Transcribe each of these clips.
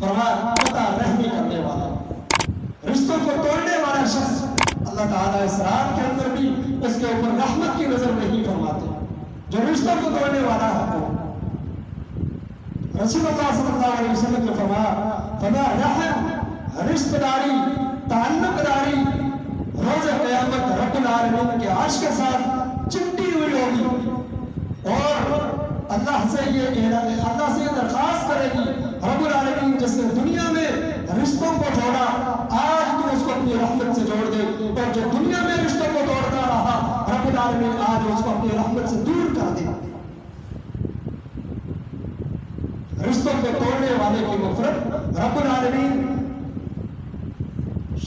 फरमाया रहमी करने वाला। रिश्तों को तोड़ने वाला शख्स अल्लाह ताला इस रात के अंदर भी उसके ऊपर रहमत की नज़र नहीं फरमाते। जो रिश्तों को तोड़ने वाला है वो। रसूलुल्लाह सल्लल्लाहु अलैहि वसल्लम रिश्तेदारी, ताल्लुकदारी, रोज क़यामत रब्बुल के अर्श के साथ चिपटी हुई होगी। और अल्लाह से ये, अल्लाह से दरखास्त करेगी रब्बुल आलमीन जिसने दुनिया में रिश्तों को जोड़ा। आज तू उसको अपनी रहमत से जोड़ दे। और जो दुनिया में रिश्तों को तोड़ता रहा रब्बुल आलमीन आज उसको अपनी रहमत से दूर कर दे। रिश्तों को तोड़ने वाले की मफरत रब्बुल आलमीन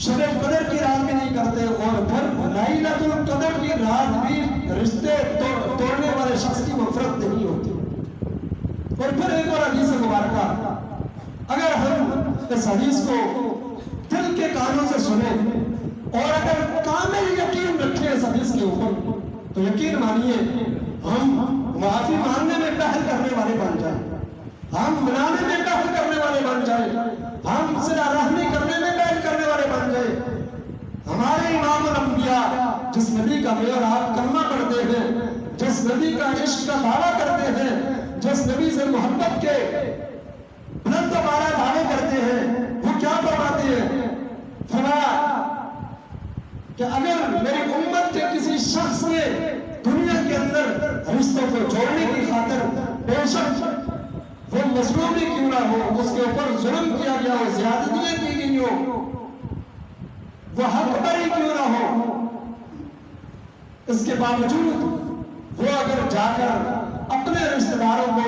शब कदर की रात में नहीं करते और फिर लाइलतुल कदर की रात भी रिश्ते तो, तोड़ने वाले शख्स की मफरत नहीं होती। और फिर एक और हदीस मुबारक। अगर हम इस हदीस को दिल के कानों से सुने। और अगर कामिल यकीन रखें इस हदीस के ऊपर तो यकीन मानिए, हम माफ़ी मांगने में पहल करने वाले बन जाए। हम मनाने में पहल करने वाले बन जाए। हम सिला रहमी करने में पहल करने वाले बन जाए। हमारे इमाम अंबिया, जिस नबी का मेयर आप कलमा पढ़ते हैं, जिस नबी का इश्क का दावा करते हैं, जिस नबी से मोहब्बत के बुलंद बारा दावे करते हैं वो क्या फरमाते हैं फरमाया कि अगर मेरी उम्मत के किसी शख्स ने दुनिया के अंदर रिश्तों को जोड़ने की खातर बेशक वो मजलूम क्यों ना हो, उसके ऊपर जुल्म किया गया हो, ज्यादतियाँ की गई हो, वो हक पर ही क्यों ना हो? इसके बावजूद वो अगर जाकर अपने रिश्तेदारों को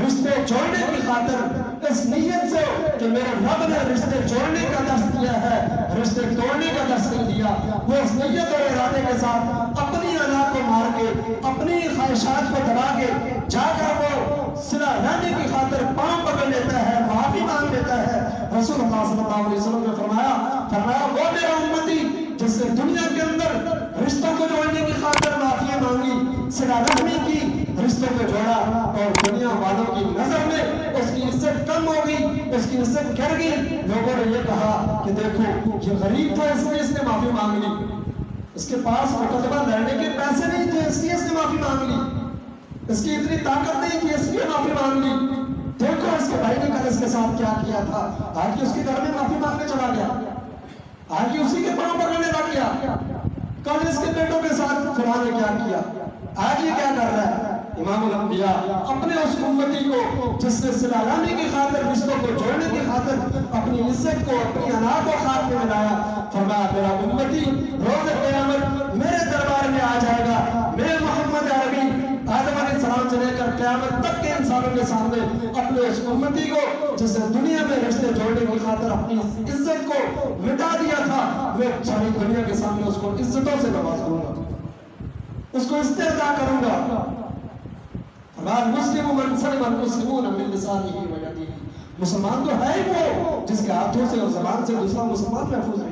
रिश्ते जोड़ने की खातिर इस नीयत से कि मेरे रब ने रिश्ते जोड़ने का दर्श दिया है, रिश्ते तोड़ने का दर्श नहीं दिया वो इस नीयत और इरादे के साथ अपनी अदा को मार के अपनी ख्वाहिशात को दबा के जाकर वो सिला रहने की खातिर पाँव पकड़ लेता है, माफ़ी मांग लेता है। रसूल सल्लल्लाहु अलैहि वसल्लम ने फरमाया फरमाया, वो मेरा उम्मती जिसने दुनिया के अंदर रिश्तों को जोड़ने की खातिर माफ़ी मांगी सिला रहने की रिश्तों को जोड़ा और दुनिया वालों की नज़र में उसकी इज़्ज़त कम हो गई उसकी इज़्ज़त गिर गई लोगों ने ये कहा कि देखो, ये गरीब था इसलिए इसने माफ़ी मांग ली। इसके पास मुकदमा लड़ने के पैसे नहीं थे, इसलिए इसने माफ़ी मांग ली। इसकी इतनी ताकत नहीं थी, इसलिए माफ़ी मांग ली। देखो इसके भाई ने कल इसके साथ क्या किया था। आज उसके घर में माफ़ी मांगने चला गया। आज उसी के पाँव पकड़ने लग गया। कल इसके बेटों के साथ फलां ने क्या किया? आज ये क्या कर रहा है? इमाम अपने उस उम्मती को, जिसने सिलालामी की खातिर रिश्तों को जोड़ने की खातिर अपनी इज़्ज़त को, अपनी अना को खाक में मिलाया, फरमाया मेरा उम्मती रोज क़यामत मेरे दरबार में आ जाएगा। मैं मोहम्मद अरबी आदम सलाम से लेकर क़यामत तक के इंसानों के सामने अपने उस उम्मती को, जिसने दुनिया में रिश्ते जोड़ने की खातर अपनी इज़्ज़त को मिटा दिया था, मैं सारी दुनिया के सामने उसको इज्जतों से नवाज़ दूँगा उसको इस्तेदा करूँगा। मुस्लिम मुसलमान तो है ही वो जिसके हाथों से और जबान से दूसरा मुसलमान महफूज है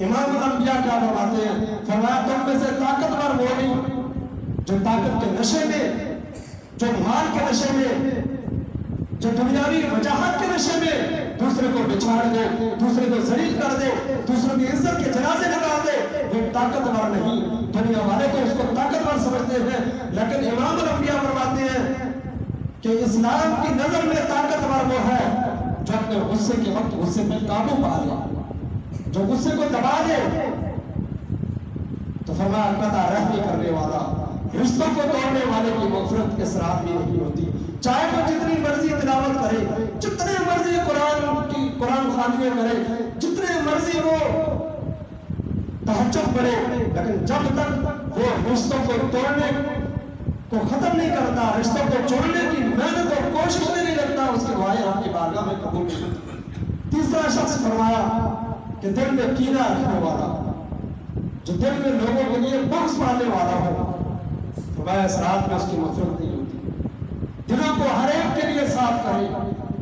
इमाम अंबिया क्या फरमाते हैं फरमाया तुम में से ताकतवर वो नहीं जो ताकत के नशे में जो माल के नशे में जो दुनियावी वजाहत के नशे में दूसरे को बिछाड़ दे, दूसरे को जलील कर दे, दूसरे की इज़्ज़त के जनाजे निकाल दे। वो ताकतवर नहीं, दुनिया वाले तो उसको ताकतवर समझते हैं। लेकिन इमाम अंबिया फरमाते हैं कि इस्लाम की नज़र में ताकतवर वो है जो अपने गुस्से के वक्त गुस्से में काबू पा ले, जो गुस्से को दबा दे। तो फरमाया पता, रहमी करने वाला, रिश्तों को तोड़ने वाले की मफरत इस रात में नहीं होती। चाहे वो जितनी मर्ज़ी तिलावत करे, जितने मर्ज़ी कुरान की कुरान खानियाँ करे जितने मर्ज़ी वो तहज्जुद पढ़े, लेकिन जब तक वो रिश्तों को तोड़ने को खत्म नहीं करता, रिश्तों को जोड़ने की मेहनत और कोशिश में नहीं लगता, उसकी दुआएँ आपकी बारगाह में कबूल नहीं तीसरा शख्स फरमाया कि दिल में कीना रखने वाला, जो दिल में लोगों के लिए बख्श पाने वाला हो, फरमाया इस रात में उसकी मफरत नहीं होती। दिलों को हर एक के लिए साफ़ करे।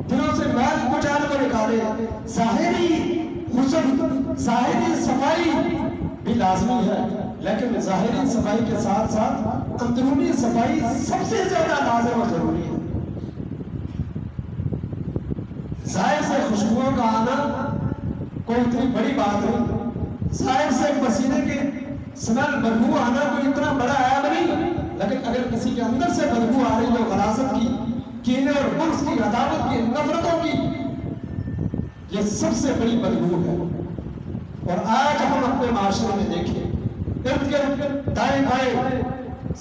दिलों से मैल कुचाल को निकाले। जाहिरी हुसन, जाहिरी सफ़ाई भी लाजमी है। लेकिन जाहिरी सफ़ाई के साथ साथ अंदरूनी सफ़ाई सबसे ज़्यादा लाजम और ज़रूरी है। ज़ाहिर से खुशबुओं का आना कोई इतनी बड़ी बात नहीं। ज़ाहिर से पसीने के स्मेल बदबू आना कोई इतना बड़ा ऐब नहीं। लेकिन अगर किसी के अंदर से बदबू आ रही हो गलासत की कीने और बुक्स की अदावत की नफरतों की ये सबसे बड़ी बदबू है। और आज हम अपने माशरे में देखें, इर्द गिर्द दाएँ बाएँ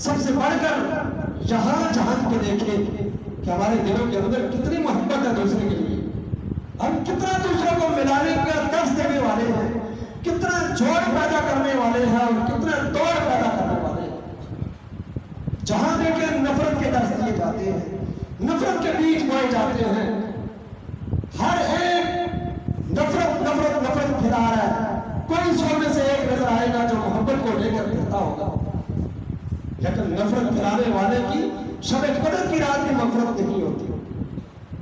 सबसे बढ़कर यहाँ जहाँ के देखें कि हमारे दिलों के अंदर कितनी मोहब्बत है दूसरे के लिए। हम कितना दूसरों को मिलाने का दर्ज देने वाले हैं, कितना जोड़ पैदा करने वाले हैं और कितना तोड़ पैदा करने वाले हैं। जहाँ देखें नफरत के दर्ज दिए जाते हैं नफरत के बीच बोए जाते हैं। हर एक नफरत नफरत नफरत फिरा रहा है कोई सौ में से एक नज़र आएगा जो मोहब्बत को लेकर फिरता होगा। लेकिन नफरत फिराने वाले की शब कदर की रात में नफरत नहीं होती।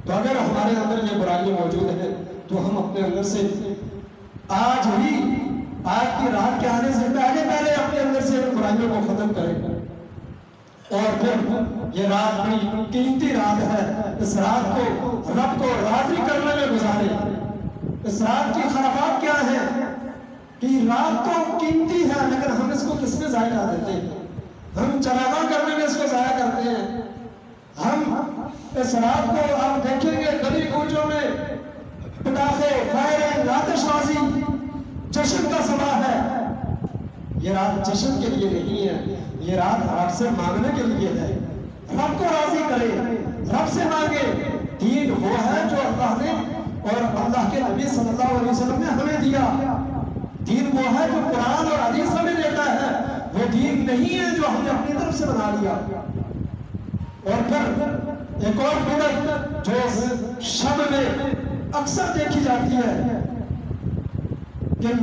तो अगर हमारे अंदर ये बुराइयाँ मौजूद है तो हम अपने अंदर से आज ही आज की रात के आने से पहले पहले अपने अंदर से बुराइयों को खत्म करें। और फिर ये रात बड़ी कीमती रात है। इस रात को रब को राज़ी करने में गुजारे। इस रात की खराबात क्या है? कि रात तो कीमती है लेकिन हम इसको किसमें जाया कर देते हैं? हम चरागा करने में इसको जाया करते हैं। हम इस रात को आप देखेंगे गली कूचों में पटाखे फायरिंग आतिशबाजी जश्न का समा है। ये रात जश्न के लिए नहीं है, ये रात रब से मांगने के लिए है रब को राज़ी करे रब से मांगे दीन वो है जो अल्लाह ने और अल्लाह के नबी सल्लल्लाहु अलैहि वसल्लम ने हमें दिया। दीन वो है जो कुरान और हदीस हमें देता है। वो दीन नहीं है जो हमने अपनी तरफ़ से बना लिया। और फिर एक और बिदत जो शब में अक्सर देखी जाती है कि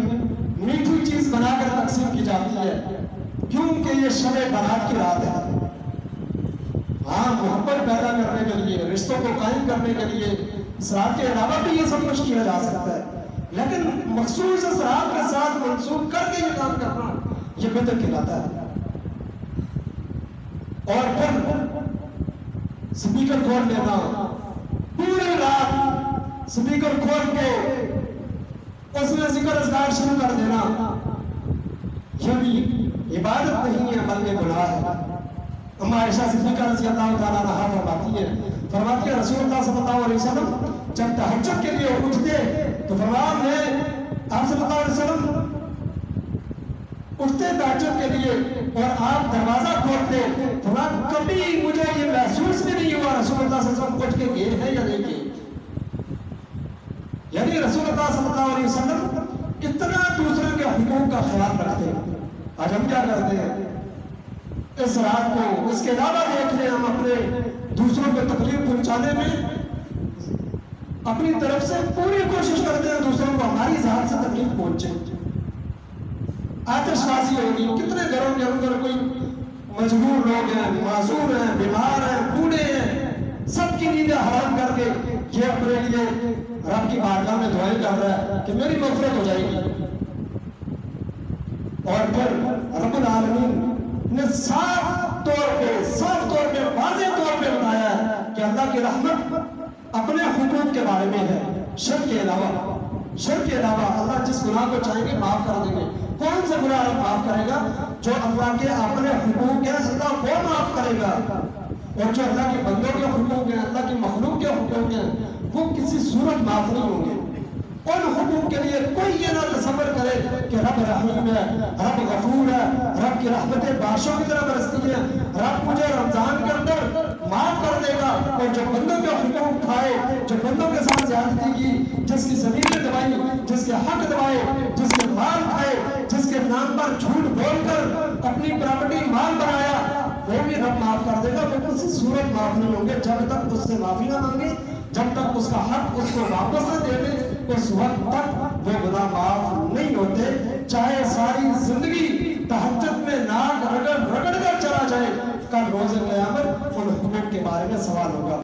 मीठी चीज़ बनाकर तकसीम की जाती है। क्योंकि ये शब बारात की रात है। हाँ मोहब्बत पैदा करने के लिए, रिश्तों को कायम करने के लिए रात के अलावा भी ये सब कुछ किया जा सकता है। लेकिन मखसूस रात के साथ मनसूख करके ये काम करना, ये बिदत कहलाता है। और फिर स्पीकर खोल लेना पूरी रात स्पीकर खोल के उसमें ज़िक्र असगार शुरू कर देना। यह भी इबादत नहीं है, बल्कि गुनाह है। अम्मा आयशा सिद्दीका रज़ी अल्लाह तआला फरमाती है फरमाती है वसल्लम, जब तहज्जुद के लिए उठते तो अलैहि वसल्लम, उठते तहज्जुद के लिए और आप दरवाज़ा खोलते फरमाया कभी मुझे ये महसूस भी नहीं हुआ वसल्लम उठ के गए हैं या नहीं गए यानी वसल्लम कितना दूसरे के हुकूक का ख्याल रखते हैं। आज हम क्या करते हैं? इस रात को, इसके अलावा देख रहे हम अपने दूसरों को तकलीफ़ पहुँचाने में अपनी तरफ़ से पूरी कोशिश करते हैं दूसरों को हमारी जात से तकलीफ़ पहुँचे। आतिशबाजी होगी कितने घरों के अंदर कोई मजबूर लोग हैं, मासूर हैं, बीमार हैं, बूढ़े हैं, सबकी नींदें हराम करके ये अपने लिए रब की बारगाह में दुआई कर रहा है कि मेरी मफरत हो जाएगी। और फिर रब्बुल आलमीन ने साफ़ तौर पे, साफ़ तौर पे वाजे तौर पे कि अल्लाह की रहमत अपने हुकूक के बारे में है। शर के अलावा, शर के अलावा अल्लाह जिस गुनाह को चाहेंगे माफ़ कर देंगे। कौन सा गुनाह माफ़ करेगा? जो अल्लाह के अपने हुकूक है, अल्लाह वो माफ़ करेगा। और जो अल्लाह के बंदों के हुकूक हैं, अल्लाह की मखलूक के हुकूक हैं, वो किसी सूरत माफ़ नहीं होंगे। उन हुकूक के लिए कोई ये ना तस्वर करे कि रब रहीम है, रब गफूर है, रब की रहमतें बारिशों की तरह बरसती है। रब मुझे रमज़ान के अंदर माफ़ कर देगा और जो बंदों के हुकूक खाए जो बंदों के साथ ज्यादती की जिसकी जमीनें दबाई, जिसके हक दबाए, जिसके माल खाए, जिसके नाम पर झूठ बोलकर अपनी प्रॉपर्टी माल बनाया, वो भी रब माफ़ कर देगा। वो किसी सूरत माफ़ नहीं होंगे, जब तक उससे माफ़ी ना मांगे, जब तक उसका हक उसको वापस न दे दे, उस वक्त तक वो गुनाह माफ़ नहीं होते। चाहे सारी ज़िंदगी तहज्जुद में नाक रगड़ रगड़ कर चला जाए कल रोज कयामत हुकूमत के बारे में सवाल होगा।